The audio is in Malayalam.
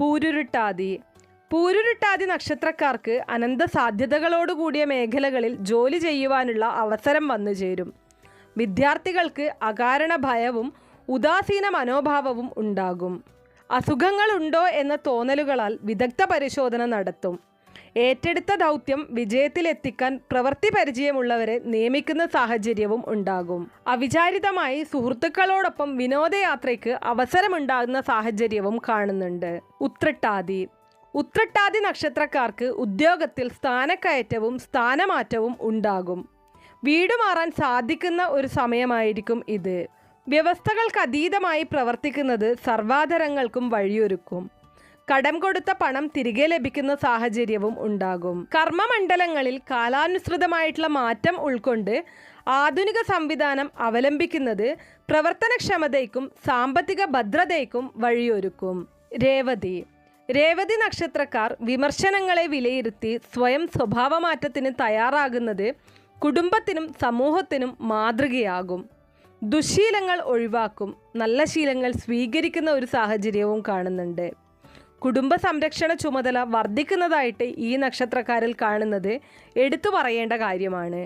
പൂരുരുട്ടാതി. പൂരുരുട്ടാതി നക്ഷത്രക്കാർക്ക് അനന്ത സാധ്യതകളോടുകൂടിയ മേഖലകളിൽ ജോലി ചെയ്യുവാനുള്ള അവസരം വന്നു ചേരും. വിദ്യാർത്ഥികൾക്ക് അകാരണ ഭയവും ഉദാസീന മനോഭാവവും ഉണ്ടാകും. അസുഖങ്ങളുണ്ടോ എന്ന തോന്നലുകളാൽ വിദഗ്ധ പരിശോധന നടത്തും. ഏറ്റെടുത്ത ദൗത്യം വിജയത്തിലെത്തിക്കാൻ പ്രവൃത്തി പരിചയമുള്ളവരെ നിയമിക്കുന്ന സാഹചര്യവും ഉണ്ടാകും. അവിചാരിതമായി സുഹൃത്തുക്കളോടൊപ്പം വിനോദയാത്രയ്ക്ക് അവസരമുണ്ടാകുന്ന സാഹചര്യവും കാണുന്നുണ്ട്. ഉത്രട്ടാതി. ഉത്രട്ടാതി നക്ഷത്രക്കാർക്ക് ഉദ്യോഗത്തിൽ സ്ഥാനക്കയറ്റവും സ്ഥാനമാറ്റവും ഉണ്ടാകും. വീട് മാറാൻ സാധിക്കുന്ന ഒരു സമയമായിരിക്കും ഇത്. വ്യവസ്ഥകൾക്ക് അതീതമായി പ്രവർത്തിക്കുന്നത് സർവാധരങ്ങൾക്കും വഴിയൊരുക്കും. കടം കൊടുത്ത പണം തിരികെ ലഭിക്കുന്ന സാഹചര്യവും ഉണ്ടാകും. കർമ്മമണ്ഡലങ്ങളിൽ കാലാനുസൃതമായിട്ടുള്ള മാറ്റം ഉൾക്കൊണ്ട് ആധുനിക സംവിധാനം അവലംബിക്കുന്നത് പ്രവർത്തനക്ഷമതയ്ക്കും സാമ്പത്തിക ഭദ്രതയ്ക്കും വഴിയൊരുക്കും. രേവതി. രേവതി നക്ഷത്രക്കാർ വിമർശനങ്ങളെ വിലയിരുത്തി സ്വയം സ്വഭാവമാറ്റത്തിന് തയ്യാറാകുന്നത് കുടുംബത്തിനും സമൂഹത്തിനും മാതൃകയാകും. ദുശീലങ്ങൾ ഒഴിവാക്കും. നല്ല ശീലങ്ങൾ സ്വീകരിക്കുന്ന ഒരു സാഹചര്യവും കാണുന്നുണ്ട്. കുടുംബ സംരക്ഷണ ചുമതല വർദ്ധിക്കുന്നതായിട്ട് ഈ നക്ഷത്രക്കാരിൽ കാണുന്നത് എടുത്തു പറയേണ്ട കാര്യമാണ്.